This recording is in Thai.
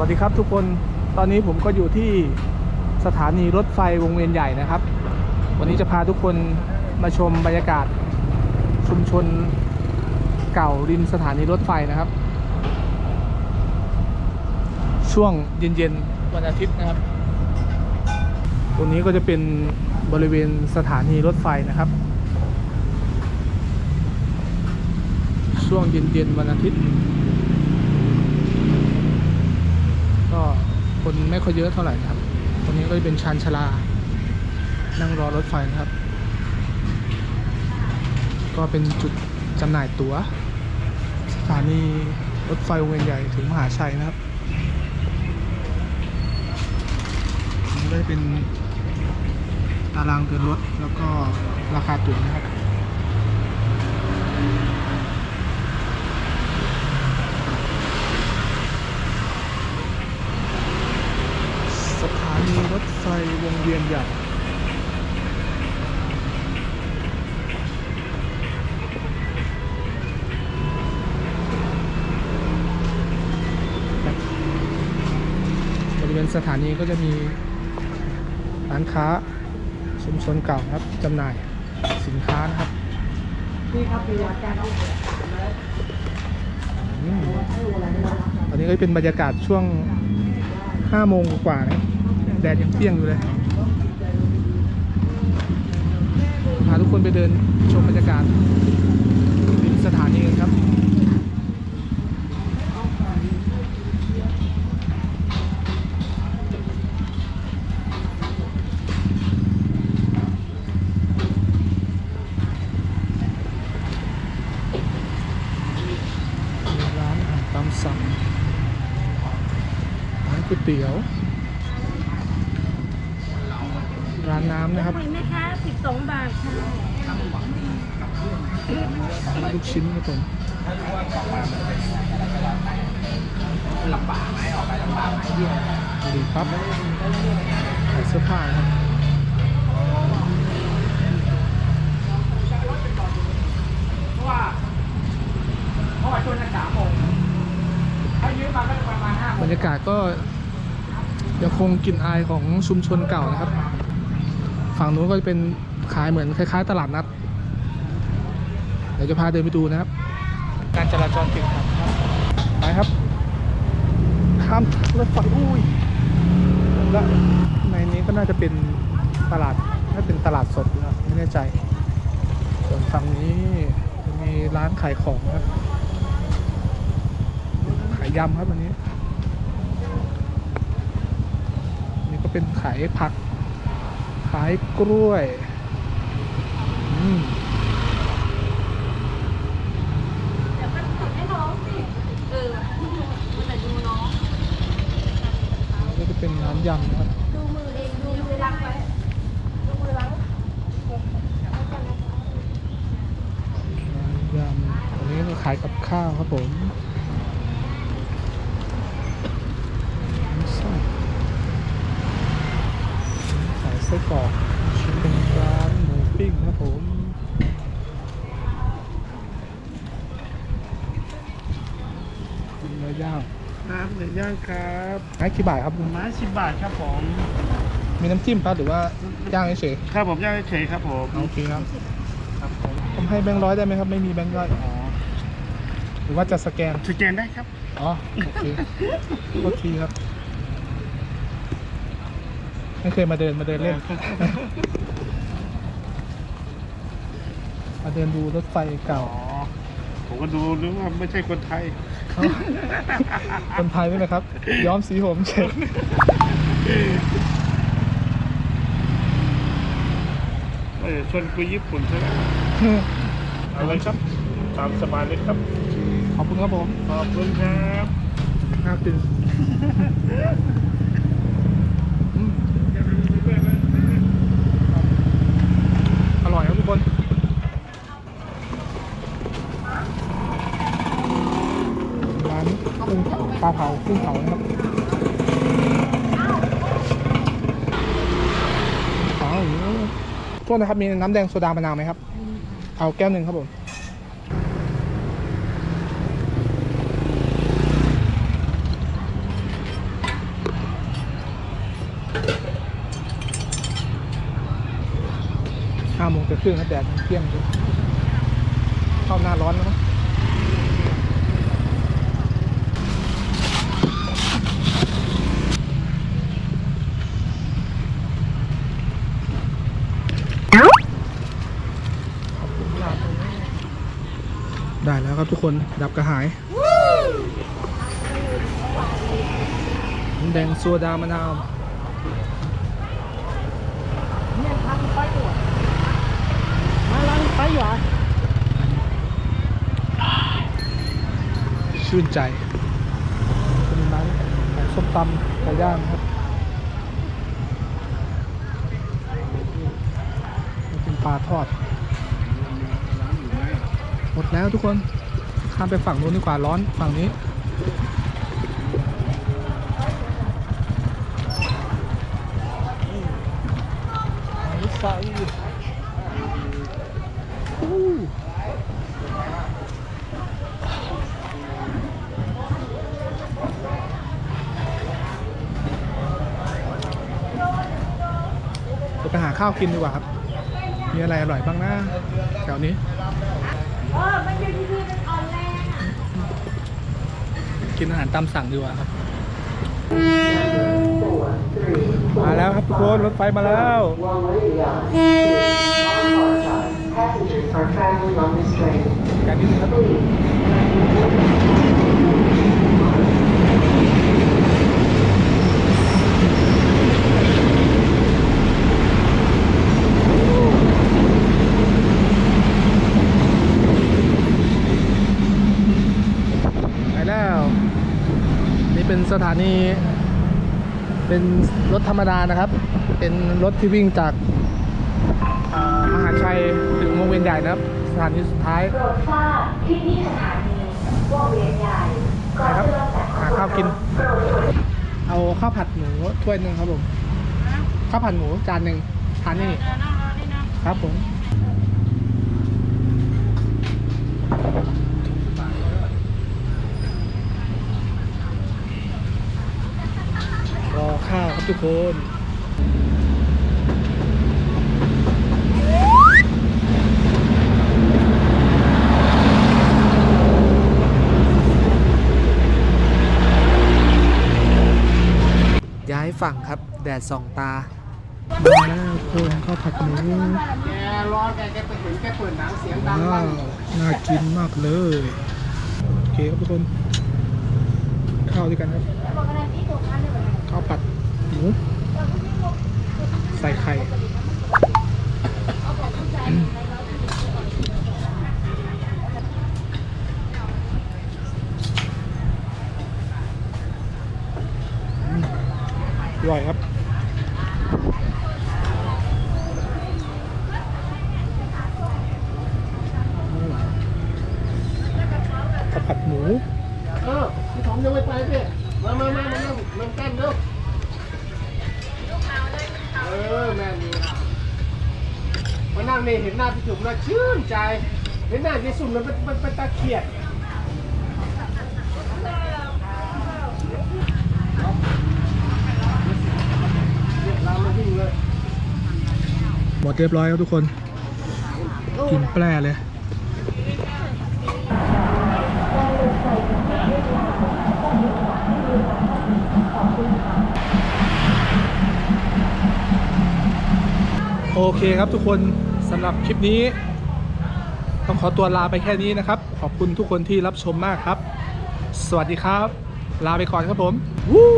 วัสดีครับทุกคนตอนนี้ผมก็อยู่ที่สถานีรถไฟวงเวียนใหญ่นะครับ วันนี้จะพาทุกคนมาชมบรรยากาศชุมชนเก่าริมสถานีรถไฟนะครับ ช่วงเย็นๆวันอาทิตย์นะครับตรงนี้ก็จะเป็นบริเวณสถานีรถไฟนะครับ ช่วงเย็นๆวันอาทิตย์ ก็ คนไม่ค่อยเยอะเท่าไหร่นะครับ ตรงนี้ก็จะเป็นชานชาลา นั่งรอรถไฟนะครับ ก็เป็นจุดจำหน่ายตั๋ว สถานีรถไฟวงเวียนใหญ่ถึงมหาชัยนะครับอันนี้ก็จะเป็นตารางเดินรถแล้วก็ราคาตั๋วนะครับ สถานีรถไฟวงเวียนใหญ่บริเวณสถานีก็จะมีร้านค้าชุมชนเก่าครับจำหน่ายสินค้านะครับนี่ครับมียาแก้ท้องเสียอืมตอนนี้ก็เป็นบรรยากาศช่วง5โมงกว่าๆนะครับ แดดยังเปรี้ยงอยู่เลยพาทุกคนไปเดินชมบรรยากาศริมสถานีกันครับร้านอาหารตามสั่งร้านก๋วยเตี๋ยว ร้านน้ำนะครับ ไหมคะสิบสองบาทค่ะลูกชิ้นครับผมลำบากไหมออกไปลำบากไหมดีครับขายเสื้อผ้านะครับเพราะว่าเพราะว่าช่วงนั้นสามโมงถ้ายืมมาก็จะประมาณห้าโมบรงรยากาศก็ยังคงกลิ่นอายของชุมชนเก่านะครับ ฝั่งนู้นก็จะเป็นขายเหมือนคล้ายๆ ตลาดนัด เดี๋ยวจะพาเดินไปดูนะครับ การจราจรติดขัดครับไปครับข้ามรถไฟอุ้ยและในนี้ก็น่าจะเป็นตลาดน่าเป็นตลาดสดนะไม่แน่ใจส่วนฝั่งนี้จะมีร้านขายของครับขายยำครับวันนี้ นี่ก็เป็นขายผัก ขายกล้วยอืมเดี๋ยวก็กดให้น้องสิเออแต่ดูน้องนี่ก็เป็นร้านยำนะครับดูมือเองดูมือรักไว้ดูมือรักร้านยำอันนี้ก็ขายกับข้าวครับผมน้ำส้มขาย ไส้กรอกชิ้นเป็นร้านหมูปิ้งครับผมเนื้อย่างน้ำเนื้อย่างครับให้กี่บาทครับไม้สิบบาทครับผม มีน้ำจิ้มครับหรือว่าย่างเฉยครับผมย่างเฉยๆครับผมๆโอเคครับครับผมผมให้แบงค์ร้อยได้ไหมครับ ไม่มีแบงค์ร้อยอ๋อหรือว่าจะสแกนสแกนได้ครับอ๋อโอเคโทษทีครับ ไม่เคยมาเดินมาเดินเล่น มาเดินดูรถไฟเก่าอ๋อผมก็ดูนึกว่าไม่ใช่คนไทยเอ้าคนไทยนี่นะครับ ย้อมสีผมเฉยเออชวนคุยญี่ปุ่นใช่ไหมเอาเลยครับ ตามสบายเลยครับ ขอบคุณครับผม ขอบคุณครับน่ากิน กุ้งปลาเผากุ้งเผานะครับอ๋อโทษนะครับ มีน้ำแดงโซดามะนาวไหมครับ เอาแก้วหนึ่งครับผม ห้าโมงจะครึ่งนะแดดเที่ยงเข้าหน้าร้อนแล้วมั้ ได้แล้วครับทุกคนดับกระหายแดงโซดามะนาวเนี่ยทางไปอยู่มาลังไปอยู่อะชื่นใจเป็นร้านขายส้มตำไก่ย่างครับนี่เป็นปลาทอด หมดแล้วทุกคน ข้ามไปฝั่งนู้นดีกว่าร้อนฝั่งนี้รถไฟอู้เดี๋ยวไปหาข้าวกินดีกว่าครับ มีอะไรอร่อยบ้างนะแถวนี้ เออมันอยู่ดี กินอาหารตามสั่งดีกว่าครับมาแล้วครับทุกคนรถไฟมาแล้ว Passengers are traveling on this train. การนี้ครับ ไปแล้ว นี่เป็น สถานี เป็นรถธรรมดานะครับ เป็นรถที่วิ่งจากอ่ามหาชัยถึงวงเวียนใหญ่นะครับ สถานีสุดท้ายโปรดทราบที่นี่สถานีวงเวียนใหญ่ก่อนนะครับจะลงจากหาข้าวกิน โปรดตรวจเอาข้าวผัดหมูถ้วยหนึ่งครับผมข้าวผัดหมูจานหนึ่งทานนี่ครับผม รอข้าวครับ ทุกคนย้ายฝั่งครับ แดดส่องตามาแล้วคนข้าวผัดหมูแกร้อนแกแกไปเห็นแกเปิดหนังเสียงดังว้าลั่นวน่ากินมากเลย โอเคครับทุกคน ข้าวด้วยกันครับ ข้าวผัดห มูใส่ไข่อืมอืมอร่อยครับ นี่เห็นหน้าพี่จุ๋มแล้วชื่นใจเห็นหน้าพี่สุ่มแล้วมันมันเป็นตาเขียดหมดเรียบร้อยครับทุกคน กินแปรเลยโอเคครับทุกคน สำหรับคลิปนี้ ต้องขอตัวลาไปแค่นี้นะครับ ขอบคุณทุกคนที่รับชมมากครับ สวัสดีครับ ลาไปก่อนครับผม วู้